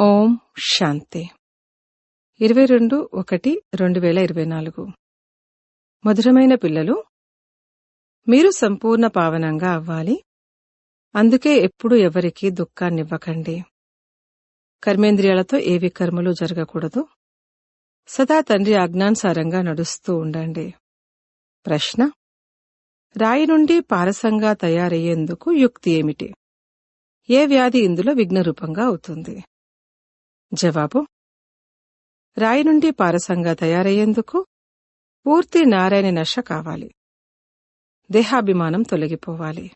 ఓం శాంతి. ఇరవై రెండు ఒకటి రెండు వేల ఇరవై నాలుగు. మధురమైన పిల్లలు మీరు సంపూర్ణ పావనంగా అవ్వాలి. అందుకే ఎప్పుడు ఎవరికీ దుఃఖాన్నివ్వకండి. కర్మేంద్రియాలతో ఏవి కర్మలు జరగకూడదు. సదా తండ్రి ఆజ్ఞానుసారంగా నడుస్తూ ఉండండి. ప్రశ్న రాయి నుండి పారసంగా తయారయ్యేందుకు యుక్తి ఏమిటి? ఏ వ్యాధి ఇందులో విఘ్నరూపంగా అవుతుంది? జవాబు? రాయి నుండి పారసంగా తయారయ్యేందుకు పూర్తి నారాయణ నష కావాలి. దేహాభిమానం తొలగిపోవాలి.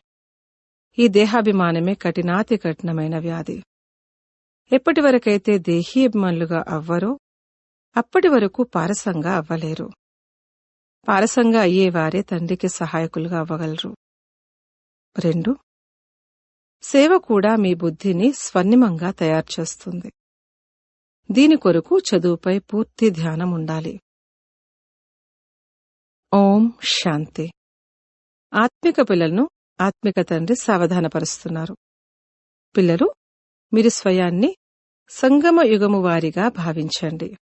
ఈ దేహాభిమానమే కఠినాతి కఠినమైన వ్యాధి. ఎప్పటి వరకైతే దేహీభిమానులుగా అవ్వరో అప్పటి వరకు పారసంగా అవ్వలేరు. పారసంగా అయ్యేవారే తండ్రికి సహాయకులుగా అవ్వగలరు. రెండు. సేవ కూడా మీ బుద్ధిని స్వర్ణిమంగా తయారు చేస్తుంది. దీని కొరకు చదువుపై పూర్తి ధ్యానం ఉండాలి. ఓం శాంతి. ఆత్మిక పిల్లలను ఆత్మిక తండ్రి సావధానపరుస్తున్నారు. పిల్లలు మీరు స్వయాన్ని సంగమ యుగము వారిగా భావించండి.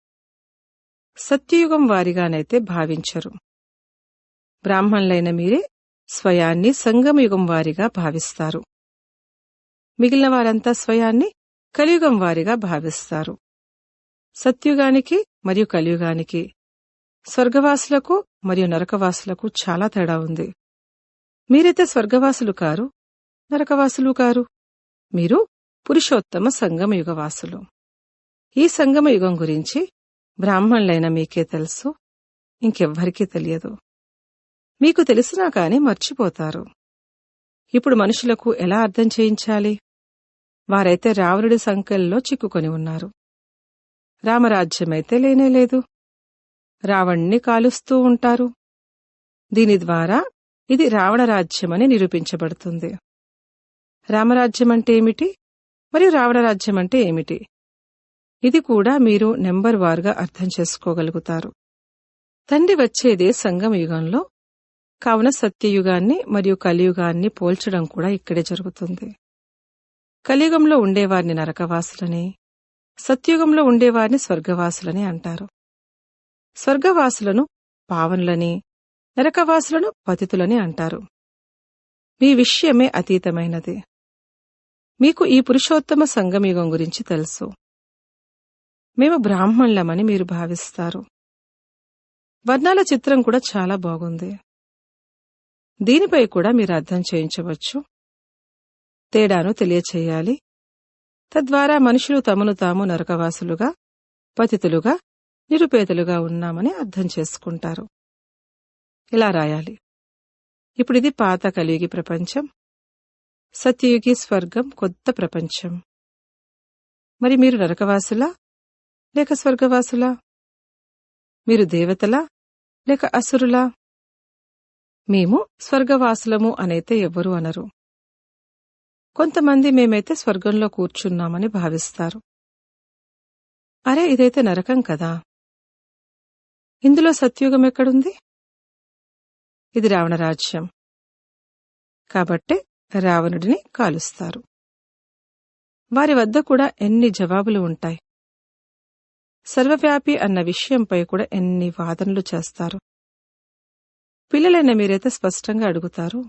సత్యయుగం వారిగానైతే భావించరు. బ్రాహ్మణులైన మీరే స్వయాన్ని సంగమయుగం వారిగా భావిస్తారు. మిగిలిన వారంతా స్వయాన్ని కలియుగం వారిగా భావిస్తారు. సత్యుగానికి మరియు కలియుగానికి స్వర్గవాసులకు మరియు నరకవాసులకు చాలా తేడా ఉంది. మీరైతే స్వర్గవాసులు కారు? నరకవాసులు కారు? మీరు పురుషోత్తమ సంగమయుగవాసులు ఈ సంగమయుగం గురించి బ్రాహ్మణులైన మీకే తెలుసు ఇంకెవ్వరికీ తెలియదు. మీకు తెలిసినా కాని మర్చిపోతారు. ఇప్పుడు మనుషులకు ఎలా అర్థం చేయించాలి? వారైతే రావణుడి సంఖ్యల్లో చిక్కుకొని ఉన్నారు. రామరాజ్యమైతే లేనేలేదు రావణ్ణి కాలుస్తూ ఉంటారు. దీని ద్వారా ఇది రావణరాజ్యమని నిరూపించబడుతుంది. రామరాజ్యం అంటే ఏమిటి మరియు రావణరాజ్యమంటే అంటే ఏమిటి? ఇది కూడా మీరు నెంబర్ వారుగా అర్థం చేసుకోగలుగుతారు. తండ్రి వచ్చేదే సంగమ యుగంలో. కావున సత్యయుగాన్ని మరియు కలియుగాన్ని పోల్చడం కూడా ఇక్కడే జరుగుతుంది. కలియుగంలో ఉండేవారిని నరకవాసులని సత్యుగంలో ఉండేవారిని స్వర్గవాసులని అంటారు. స్వర్గవాసులను పావనులని నరకవాసులను పతితులని అంటారు. మీ విషయమే అతీతమైనది. మీకు ఈ పురుషోత్తమ సంగమయుగం గురించి తెలుసు. మేము బ్రాహ్మణులమని మీరు భావిస్తారు. వర్ణాల చిత్రం కూడా చాలా బాగుంది. దీనిపై కూడా మీరు అర్థం చేయించవచ్చు. తేడాను తెలియచేయాలి. తద్వారా మనుషులు తమను తాము నరకవాసులుగా పతితులుగా నిరుపేదలుగా ఉన్నామని అర్థం చేసుకుంటారు. ఇలా రాయాలి. ఇప్పుడు ఇది పాత కలియుగి ప్రపంచం సత్యయుగి స్వర్గం కొత్త ప్రపంచం. మరి మీరు నరకవాసులా? లేక స్వర్గవాసులా? మీరు దేవతలా? లేక అసురులా? మేము స్వర్గవాసులము అనైతే ఎవ్వరూ అనరు. కొంతమంది మేమైతే స్వర్గంలో కూర్చున్నామని భావిస్తారు. అరే ఇదైతే నరకం కదా. ఇందులో సత్యుగం ఎక్కడుంది? ఇది రావణరాజ్యం. కాబట్టే రావణుడిని కాలుస్తారు. వారి వద్ద కూడా ఎన్ని జవాబులు ఉంటాయి. సర్వవ్యాపి అన్న విషయంపై కూడా ఎన్ని వాదనలు చేస్తారు. పిల్లలైన మీరైతే స్పష్టంగా అడుగుతారు.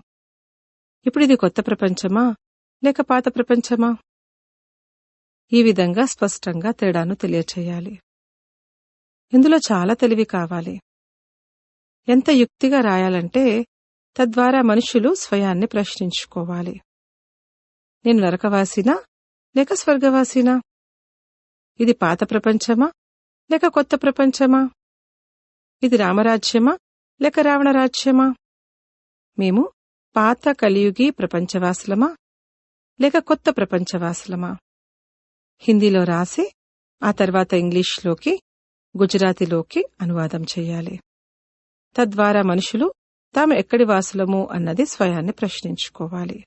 ఇప్పుడు ఇది కొత్త ప్రపంచమా? లేక పాత ప్రపంచమా? ఈ విధంగా స్పష్టంగా తేడాను తెలియచేయాలి. ఇందులో చాలా తెలివి కావాలి. ఎంత యుక్తిగా రాయాలంటే తద్వారా మనుషులు స్వయాన్ని ప్రశ్నించుకోవాలి. నేను నరకవాసినా? లేక స్వర్గవాసినా? ఇది పాత ప్రపంచమా? లేక కొత్త ప్రపంచమా? ఇది రామరాజ్యమా? లేక రావణరాజ్యమా? మేము పాత కలియుగి ప్రపంచవాసులమా? లేక కొత్త ప్రపంచవాసులమా? హిందీలో రాసి ఆ తర్వాత ఇంగ్లీష్లోకి గుజరాతీలోకి అనువాదం చేయాలి. తద్వారా మనుషులు తాము ఎక్కడి వాసులము అన్నది స్వయాన్ని ప్రశ్నించుకోవాలి.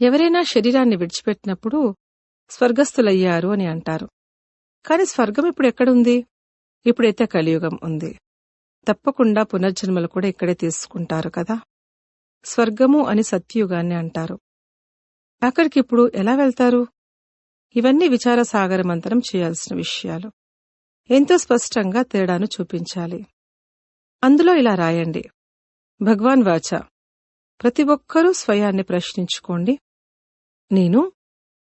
ఎవరైనా శరీరాన్ని విడిచిపెట్టినప్పుడు స్వర్గస్థులయ్యారు అని అంటారు. కాని స్వర్గం ఇప్పుడు ఎక్కడుంది? ఇప్పుడైతే కలియుగం ఉంది. తప్పకుండా పునర్జన్మలు కూడా ఇక్కడే తీసుకుంటారు కదా? స్వర్గము అని సత్యయుగాన్ని అంటారు. అక్కడికిప్పుడు ఎలా వెళ్తారు? ఇవన్నీ విచార సాగరమంతరం చేయాల్సిన విషయాలు. ఎంతో స్పష్టంగా తేడాను చూపించాలి. అందులో ఇలా రాయండి. భగవాన్ వాచ ప్రతి ఒక్కరూ స్వయాన్ని ప్రశ్నించుకోండి. నేను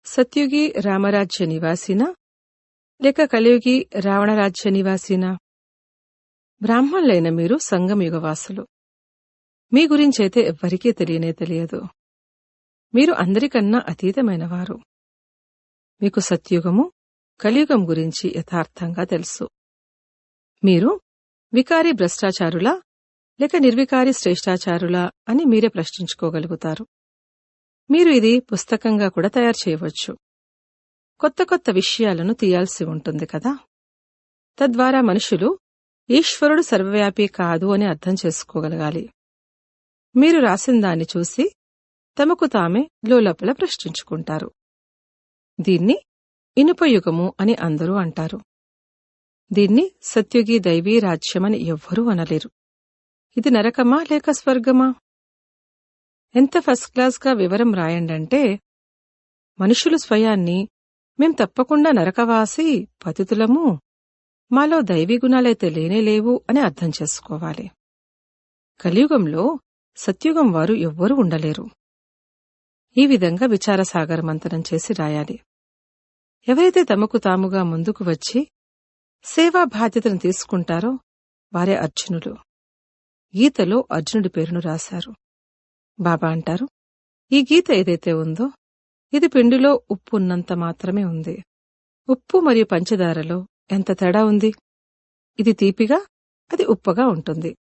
సత్యుగి రామరాజ్య నివాసినా లేక కలియుగి రావణరాజ్య నివాసినా? బ్రాహ్మణులైన మీరు సంగమయుగవాసులు మీ గురించైతే ఎవ్వరికీ తెలియనే తెలియదు. మీరు అందరికన్నా అతీతమైనవారు. మీకు సత్యుగము కలియుగం గురించి యథార్థంగా తెలుసు. మీరు వికారి భ్రష్టాచారులా లేక నిర్వికారి శ్రేష్టాచారులా అని మీరే ప్రశ్నించుకోగలుగుతారు. మీరు ఇది పుస్తకంగా కూడా తయారు చేయవచ్చు. కొత్త కొత్త విషయాలను తీయాల్సి ఉంటుంది కదా? తద్వారా మనుషులు ఈశ్వరుడు సర్వవ్యాపి కాదు అని అర్థం చేసుకోగలగాలి. మీరు రాసిన దాన్ని చూసి తమకు తామే లోలోపల ప్రశ్నించుకుంటారు. దీన్ని ఇనుపయుగము అని అందరూ అంటారు. దీన్ని సత్యుగి దైవీ రాజ్యమని ఎవ్వరూ అనలేరు. ఇది నరకమా లేక స్వర్గమా? ఎంత ఫస్ట్ క్లాస్గా వివరం రాయండంటే మనుషులు స్వయాన్ని మేం తప్పకుండా నరకవాసి పతితులము మాలో దైవీ గుణాలైతే లేనేలేవు అని అర్థం చేసుకోవాలి. కలియుగంలో సత్యుగం వారు ఎవ్వరూ ఉండలేరు. ఈ విధంగా విచారసాగర మంతనం చేసి రాయాలి. ఎవరైతే తమకు తాముగా ముందుకు వచ్చి సేవా బాధ్యతను తీసుకుంటారో వారే అర్జునులు. గీతలో అర్జునుడి పేరును రాశారు. బాబా అంటారు ఈ గీత ఏదైతే ఉందో ఇది పిండిలో ఉప్పు ఉన్నంత మాత్రమే ఉంది. ఉప్పు మరియు పంచదారలో ఎంత తేడా ఉంది? ఇది తీపిగా అది ఉప్పగా ఉంటుంది.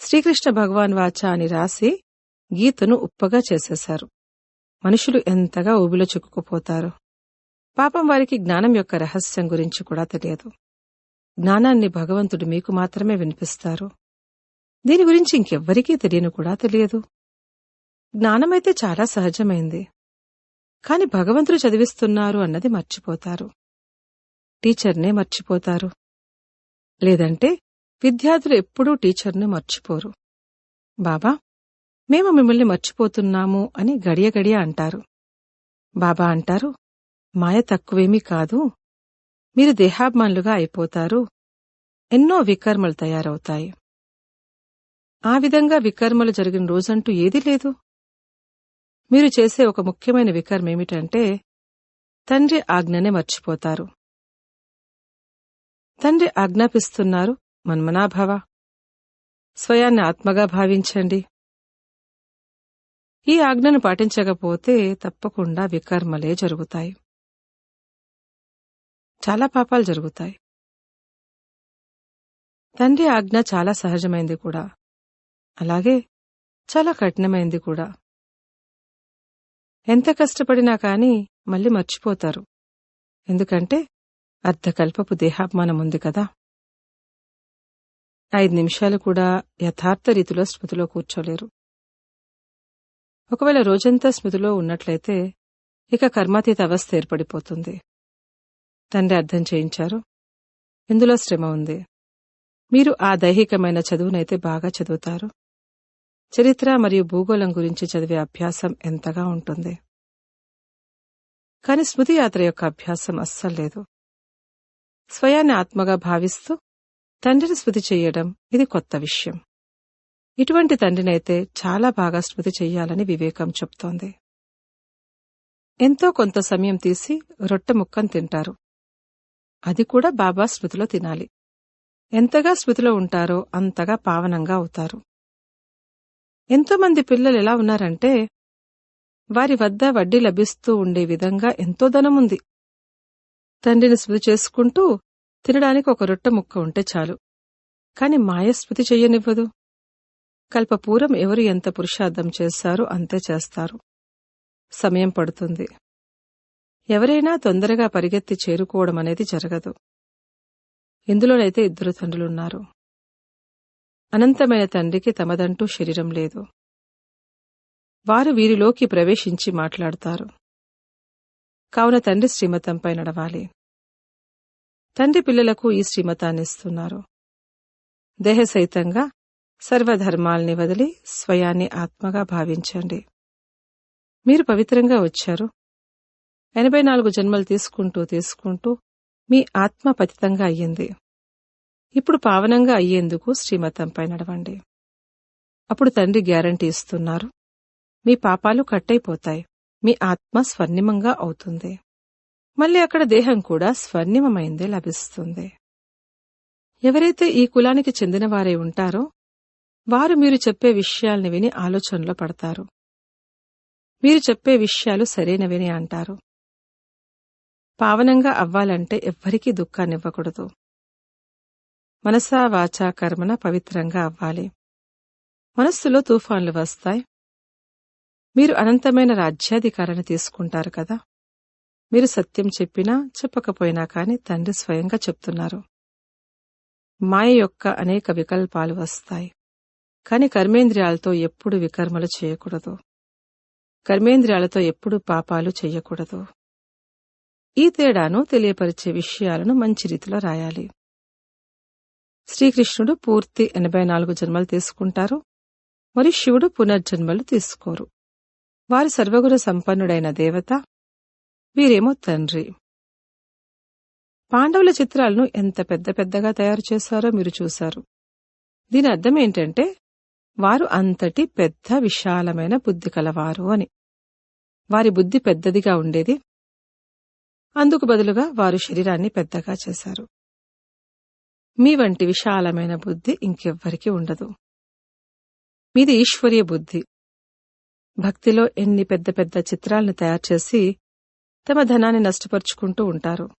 శ్రీకృష్ణ భగవాన్ వాచ అని రాసి గీతను ఉప్పగా చేసేశారు. మనుషులు ఎంతగా ఊబిలో చిక్కుకుపోతారు. పాపం వారికి జ్ఞానం యొక్క రహస్యం గురించి కూడా తెలియదు. జ్ఞానాన్ని భగవంతుడు మీకు మాత్రమే వినిపిస్తారు. దీని గురించి ఇంకెవ్వరికీ తెలియను కూడా తెలియదు. జ్ఞానమైతే చాలా సహజమైంది. కాని భగవంతుడు చదివిస్తున్నారు అన్నది మర్చిపోతారు. టీచర్నే మర్చిపోతారు. లేదంటే విద్యార్థులు ఎప్పుడూ టీచర్ను మర్చిపోరు. బాబా మేము మిమ్మల్ని మర్చిపోతున్నాము అని గడియ గడియ అంటారు. బాబా అంటారు మాయ తక్కువేమీ కాదు. మీరు దేహాభిమానులుగా అయిపోతారు. ఎన్నో వికర్మలు తయారవుతాయి. ఆ విధంగా వికర్మలు జరిగిన రోజంటూ ఏదీ లేదు. మీరు చేసే ఒక ముఖ్యమైన వికర్మ ఏమిటంటే తండ్రి ఆజ్ఞనే మర్చిపోతారు. తండ్రి ఆజ్ఞాపిస్తున్నారు మన్మనాభవ. స్వయాన్ని ఆత్మగా భావించండి. ఈ ఆజ్ఞను పాటించకపోతే తప్పకుండా వికర్మలే జరుగుతాయి. చాలా పాపాలు జరుగుతాయి. తండ్రి ఆజ్ఞ చాలా సహజమైంది కూడా. అలాగే చాలా కఠినమైంది కూడా. ఎంత కష్టపడినా కాని మళ్ళీ మర్చిపోతారు. ఎందుకంటే అర్ధకల్పపు దేహాభిమానం ఉంది కదా. ఐదు నిమిషాలు కూడా యథార్థ రీతిలో స్మృతిలో కూర్చోలేరు. ఒకవేళ రోజంతా స్మృతిలో ఉన్నట్లయితే ఇక కర్మాతీత అవస్థ ఏర్పడిపోతుంది. తండ్రి అర్థం చేయించారు. ఇందులో శ్రమ ఉంది. మీరు ఆ దైహికమైన చదువునైతే బాగా చదువుతారు. చరిత్ర మరియు భూగోళం గురించి చదివే అభ్యాసం ఎంతగా ఉంటుంది. కాని స్మృతి యాత్ర యొక్క అభ్యాసం అస్సలు లేదు. స్వయాన్ని ఆత్మగా భావిస్తూ తండ్రిని స్మృతి చెయ్యడం ఇది కొత్త విషయం. ఇటువంటి తండ్రినైతే చాలా బాగా స్మృతి చెయ్యాలని వివేకం చెప్తోంది. ఎంతో కొంత సమయం తీసి రొట్టె ముక్కను తింటారు. అది కూడా బాబా స్మృతిలో తినాలి. ఎంతగా స్మృతిలో ఉంటారో అంతగా పావనంగా అవుతారు. ఎంతోమంది పిల్లలు ఎలా ఉన్నారంటే వారి వద్ద వడ్డీ లభిస్తూ ఉండే విధంగా ఎంతో ధనముంది తండ్రిని స్మృతి చేసుకుంటూ తినడానికి ఒక రొట్టె ముక్క ఉంటే చాలు. కాని మాయ స్మృతి చెయ్యనివ్వదు. కల్పపూరం ఎవరు ఎంత పురుషార్థం చేస్తారో అంతే చేస్తారు. సమయం పడుతుంది. ఎవరైనా తొందరగా పరిగెత్తి చేరుకోవడం అనేది జరగదు. ఇందులోనైతే ఇద్దరు తండ్రులున్నారు. అనంతమైన తండ్రికి తమదంటూ శరీరం లేదు. వారు వీరిలోకి ప్రవేశించి మాట్లాడతారు. కావున తండ్రి శ్రీమతంపై నడవాలి. తండ్రి పిల్లలకు ఈ శ్రీమతాన్నిస్తున్నారు. దేహసహితంగా సర్వధర్మాల్ని వదిలి స్వయాన్ని ఆత్మగా భావించండి. మీరు పవిత్రంగా వచ్చారు. ఎనభై నాలుగు జన్మలు తీసుకుంటూ తీసుకుంటూ మీ ఆత్మ పతితంగా అయ్యింది. ఇప్పుడు పావనంగా అయ్యేందుకు శ్రీమతంపై నడవండి. అప్పుడు తండ్రి గ్యారంటీ ఇస్తున్నారు. మీ పాపాలు కట్టయిపోతాయి. మీ ఆత్మ స్వర్ణిమంగా అవుతుంది. మళ్ళీ అక్కడ దేహం కూడా స్వర్ణిమమైందే లభిస్తుంది. ఎవరైతే ఈ కులానికి చెందినవారై ఉంటారో వారు మీరు చెప్పే విషయాల్ని విని ఆలోచనలో పడతారు. మీరు చెప్పే విషయాలు సరైనవిని అంటారు. పావనంగా అవ్వాలంటే ఎవ్వరికీ దుఃఖాన్నివ్వకూడదు మనసా వాచా కర్మన పవిత్రంగా అవ్వాలి. మనస్సులో తుఫాన్లు వస్తాయి. మీరు అనంతమైన రాజ్యాధికారాన్ని తీసుకుంటారు కదా. మీరు సత్యం చెప్పినా చెప్పకపోయినా కాని తండ్రి స్వయంగా చెప్తున్నారు. మాయ యొక్క అనేక వికల్పాలు వస్తాయి. కాని కర్మేంద్రియాలతో ఎప్పుడు వికర్మలు చేయకూడదు. కర్మేంద్రియాలతో ఎప్పుడు పాపాలు చెయ్యకూడదు ఈ తేడాను తెలియపరిచే విషయాలను మంచి రీతిలో రాయాలి. శ్రీకృష్ణుడు పూర్తి ఎనభై నాలుగు జన్మలు తీసుకుంటారు. మరియు శివుడు పునర్జన్మలు తీసుకోరు. వారు సర్వగుణ సంపన్నుడైన దేవత వీరేమో తండ్రి. పాండవుల చిత్రాలను ఎంత పెద్ద పెద్దగా తయారు చేశారో మీరు చూశారు. దీని అర్థం ఏంటంటే వారు అంతటి పెద్ద విశాలమైన బుద్ధి కలవారు అని. వారి బుద్ధి పెద్దదిగా ఉండేది. అందుకు బదులుగా వారు శరీరాన్ని పెద్దగా చేశారు. మీ వంటి విశాలమైన బుద్ధి ఇంకెవ్వరికీ ఉండదు. మీది ఈశ్వరీయ బుద్ధి. భక్తిలో ఎన్ని పెద్ద పెద్ద చిత్రాలను తయారు చేసి తమ ధనాన్ని నష్టపరుచుకుంటూ ఉంటారు.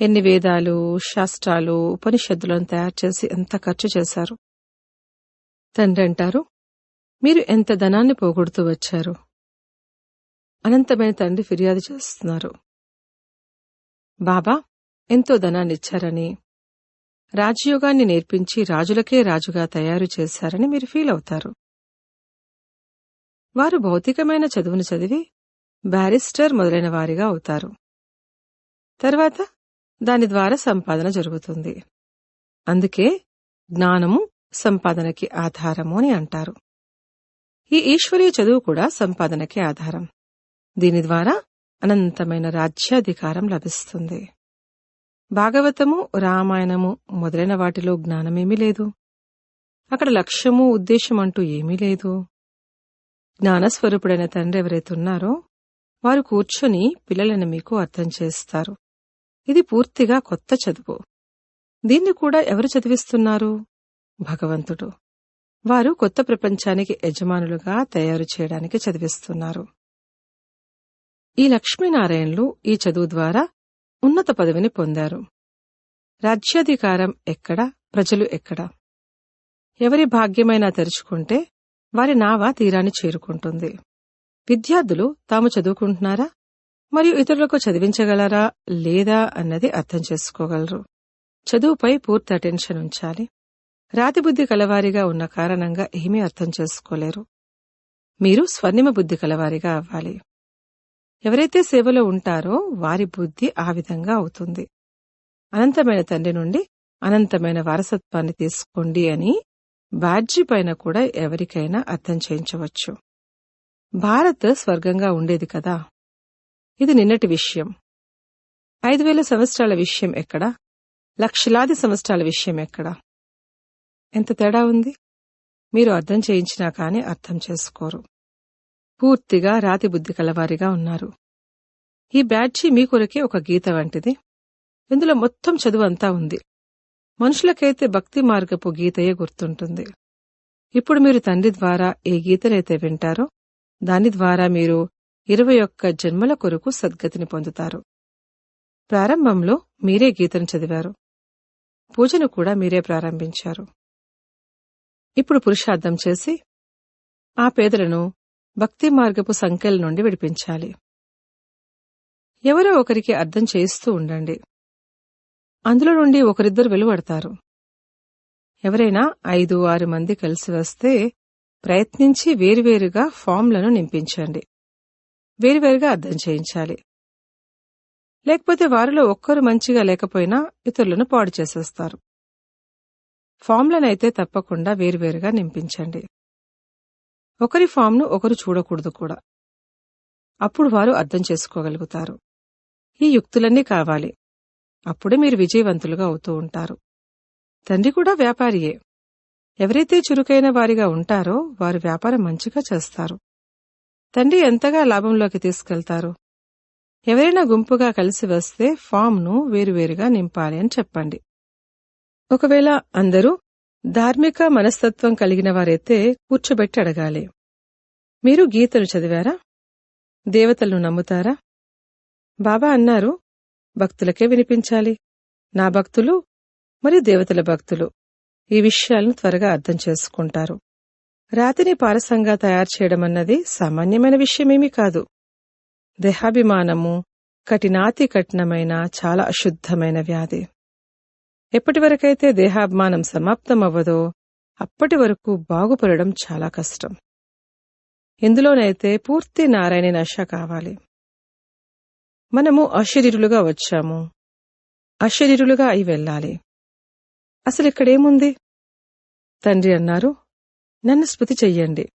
ఎన్ని వేదాలు శాస్త్రాలు ఉపనిషత్తులను తయారు చేసి ఎంత ఖర్చు చేశారు. తండ్రి అంటారు మీరు ఎంత ధనాన్ని పోగొడుతూ వచ్చారు? అనంతమైన తండ్రి ఫిర్యాదు చేస్తున్నారు. బాబా ఎంతో ధనాన్ని ఇచ్చారని రాజయోగాన్ని నేర్పించి రాజులకే రాజుగా తయారు చేశారని మీరు ఫీల్ అవుతారు. వారు భౌతికమైన చదువును చదివి బ్యారిస్టర్ మొదలైన వారిగా అవుతారు. తర్వాత దాని ద్వారా సంపాదన జరుగుతుంది. అందుకే జ్ఞానము సంపాదనకి ఆధారము అని అంటారు. ఈ ఈశ్వరీయ చదువు కూడా సంపాదనకి ఆధారం. దీని ద్వారా అనంతమైన రాజ్యాధికారం లభిస్తుంది. భాగవతము రామాయణము మొదలైన వాటిలో జ్ఞానమేమీ లేదు. అక్కడ లక్ష్యము ఉద్దేశం అంటూ ఏమీ లేదు. జ్ఞానస్వరూపుడైన తండ్రి ఎవరైతే ఉన్నారో వారు కూర్చొని పిల్లలను మీకు అర్థం చేస్తారు. ఇది పూర్తిగా కొత్త చదువు. దీన్ని కూడా ఎవరు చదివిస్తున్నారు? భగవంతుడు. వారు కొత్త ప్రపంచానికి యజమానులుగా తయారు చేయడానికి చదివిస్తున్నారు. ఈ లక్ష్మీనారాయణలు ఈ చదువు ద్వారా ఉన్నత పదవిని పొందారు. రాజ్యాధికారం ఎక్కడ ప్రజలు ఎక్కడ? ఎవరి భాగ్యమైనా తెరుచుకుంటే వారి నావ తీరాన్ని చేరుకుంటుంది. విద్యార్థులు తాము చదువుకుంటున్నారా? మరియు ఇతరులకు చదివించగలరా లేదా అన్నది అర్థం చేసుకోగలరు. చదువుపై పూర్తి అటెన్షన్ ఉంచాలి. రాతిబుద్ధి కలవారిగా ఉన్న కారణంగా ఏమీ అర్థం చేసుకోలేరు. మీరు స్వర్ణిమ బుద్ధి కలవారిగా అవ్వాలి. ఎవరైతే సేవలో ఉంటారో వారి బుద్ధి ఆ విధంగా అవుతుంది. అనంతమైన తండ్రి నుండి అనంతమైన వారసత్వాన్ని తీసుకోండి అని బ్యాడ్జీ పైన కూడా ఎవరికైనా అర్థం చేయించవచ్చు. భారత్ స్వర్గంగా ఉండేది కదా. ఇది నిన్నటి విషయం. ఐదు వేల సంవత్సరాల విషయం ఎక్కడ? లక్షలాది సంవత్సరాల విషయం ఎక్కడ? ఎంత తేడా ఉంది? మీరు అర్థం చేయించినా కానీ అర్థం చేసుకోరు. పూర్తిగా రాతి బుద్ధి కలవారిగా ఉన్నారు. ఈ బ్యాడ్జీ మీ కొరకే ఒక గీత వంటిది. ఇందులో మొత్తం చదువు అంతా ఉంది. మనుషులకైతే భక్తి మార్గపు గీతయే గుర్తుంటుంది. ఇప్పుడు మీరు తండ్రి ద్వారా ఏ గీతనైతే వింటారో దాని ద్వారా మీరు ఇరవై ఒక్క జన్మల కొరకు సద్గతిని పొందుతారు. ప్రారంభంలో మీరే గీతను చదివారు. పూజను కూడా మీరే ప్రారంభించారు. ఇప్పుడు పురుషార్థం చేసి ఆ పేదలను భక్తి మార్గపు సంఖ్యల నుండి విడిపించాలి. ఎవరో ఒకరికి అర్థం చేయిస్తూ ఉండండి. అందులో నుండి ఒకరిద్దరు వెలువడతారు. ఎవరైనా ఐదు ఆరు మంది కలిసి వస్తే ప్రయత్నించి వేరువేరుగా ఫామ్లను నింపించండి. వేరువేరుగా అర్థం చేయించాలి. లేకపోతే వారిలో ఒక్కరు మంచిగా లేకపోయినా ఇతరులను పాడు చేసేస్తారు. ఫామ్లనైతే తప్పకుండా వేరువేరుగా నింపించండి. ఒకరి ఫామ్ను ఒకరు చూడకూడదు కూడా. అప్పుడు వారు అర్థం చేసుకోగలుగుతారు. ఈ యుక్తులన్నీ కావాలి. అప్పుడే మీరు విజయవంతులుగా అవుతూ ఉంటారు. తండ్రి కూడా వ్యాపారియే. ఎవరైతే చురుకైన వారిగా ఉంటారో వారు వ్యాపారం మంచిగా చేస్తారు. తండ్రి ఎంతగా లాభంలోకి తీసుకెళ్తారు? ఎవరైనా గుంపుగా కలిసి వస్తే ఫామ్ను వేరువేరుగా నింపాలి అని చెప్పండి. ఒకవేళ అందరూ ధార్మిక మనస్తత్వం కలిగిన వారైతే కూర్చోబెట్టి అడగాలి. మీరు గీతను చదివారా? దేవతలను నమ్ముతారా? బాబా అన్నారు భక్తులకే వినిపించాలి. నా భక్తులు మరియు దేవతల భక్తులు ఈ విషయాలను త్వరగా అర్థం చేసుకుంటారు. రాతిని పారసంగా తయారు చేయడం అన్నది సామాన్యమైన విషయమేమీ కాదు. దేహాభిమానము కఠినాతి కఠినమైన చాలా అశుద్ధమైన వ్యాధి. ఎప్పటి వరకైతే దేహాభిమానం సమాప్తమవ్వదో అప్పటి వరకు బాగుపడడం చాలా కష్టం. ఇందులోనైతే పూర్తి నారాయణ నశ కావాలి. మనము అశరీరులుగా వచ్చాము. అశరీరులుగా అయి వెళ్ళాలి. అసలు ఇక్కడేముంది? తండ్రి అన్నారు నన్ను స్మృతి చెయ్యండి.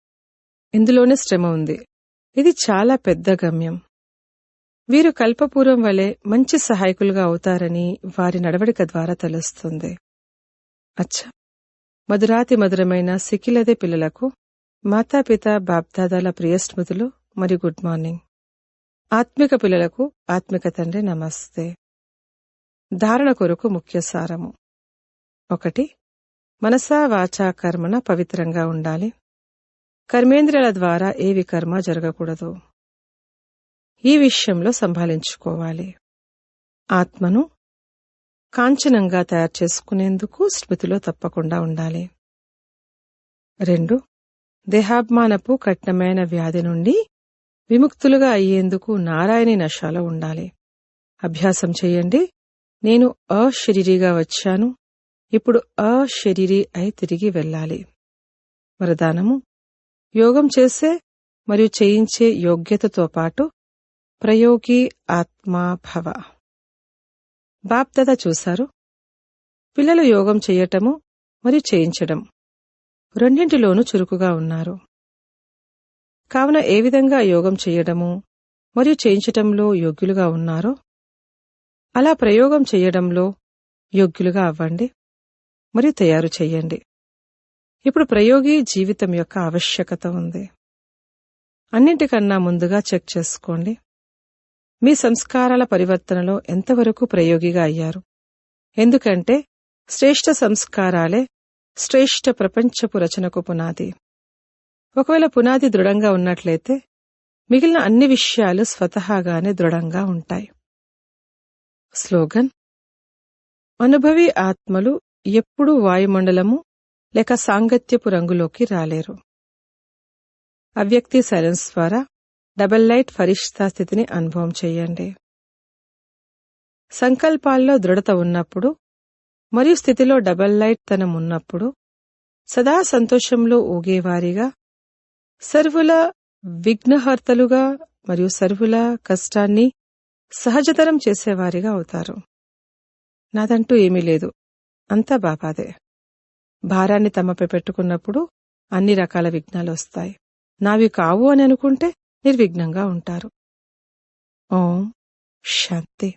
ఇందులోనే శ్రమ ఉంది. ఇది చాలా పెద్ద గమ్యం. వీరు కల్పపూర్వం వలె మంచి సహాయకులుగా అవుతారని వారి నడవడిక ద్వారా తెలుస్తుంది. అచ్చా. మధురాతి మధురమైన సిక్కిలదే పిల్లలకు మాతాపిత బాప్దాదాల ప్రియ స్మృతులు మరియు గుడ్ మార్నింగ్. ఆత్మిక పిల్లలకు ఆత్మిక తండ్రి నమస్తే. ధారణ కొరకు ముఖ్య సారము. ఒకటి. మనసా వాచా కర్మన పవిత్రంగా ఉండాలి. కర్మేంద్రియాల ద్వారా ఏవి కర్మ జరగకూడదు. ఈ విషయంలో సంభాళించుకోవాలి ఆత్మను కాంచనంగా తయారు చేసుకునేందుకు స్మృతిలో తప్పకుండా ఉండాలి. రెండు దేహాభిమానపు కఠినమైన వ్యాధి నుండి విముక్తులుగా అయ్యేందుకు నారాయణి నశాలో ఉండాలి. అభ్యాసం చేయండి. నేను అశరీరిగా వచ్చాను. ఇప్పుడు అశరీరి అయి తిరిగి వెళ్ళాలి. వరదానము యోగం చేసే మరియు చేయించే యోగ్యతతో పాటు ప్రయోగి ఆత్మా భవ. బాప్దద చూశారు? పిల్లలు యోగం చెయ్యటము మరియు చేయించడం రెండింటిలోనూ చురుకుగా ఉన్నారు. కావున ఏ విధంగా యోగం చెయ్యడము మరియు చేయించటంలో యోగ్యులుగా ఉన్నారో? అలా ప్రయోగం చెయ్యడంలో యోగ్యులుగా అవ్వండి మరియు తయారు చెయ్యండి ఇప్పుడు ప్రయోగి జీవితం యొక్క ఆవశ్యకత ఉంది. అన్నింటికన్నా ముందుగా చెక్ చేసుకోండి. మీ సంస్కారాల పరివర్తనలో ఎంతవరకు ప్రయోగిగా అయ్యారు? ఎందుకంటే శ్రేష్ఠ సంస్కారాలే శ్రేష్ఠ ప్రపంచపు రచనకు పునాది. ఒకవేళ పునాది దృఢంగా ఉన్నట్లయితే మిగిలిన అన్ని విషయాలు స్వతహాగానే దృఢంగా ఉంటాయి. స్లోగన్. అనుభవి ఆత్మలు ఎప్పుడూ వాయుమండలము లేక సాంగత్యపు రంగులోకి రాలేరు. అవ్యక్తి సైలెన్స్ ద్వారా డబల్ లైట్ ఫరిష్తా స్థితిని అనుభవం చేయండి. సంకల్పాల్లో దృఢత ఉన్నప్పుడు మరియు స్థితిలో డబల్ లైట్ తనం ఉన్నప్పుడు సదా సంతోషంలో ఊగేవారిగా సర్వుల విఘ్నహర్తలుగా మరియు సర్వుల కష్టాన్ని సహజతరం చేసేవారిగా అవుతారు. నాదంటూ ఏమీ లేదు. అంతా బాబాదే భారాన్ని తమపై పెట్టుకున్నప్పుడు అన్ని రకాల విఘ్నాలు వస్తాయి. నావి కావు అని అనుకుంటే నిర్విఘ్నంగా ఉంటారు. ఓం శాంతి.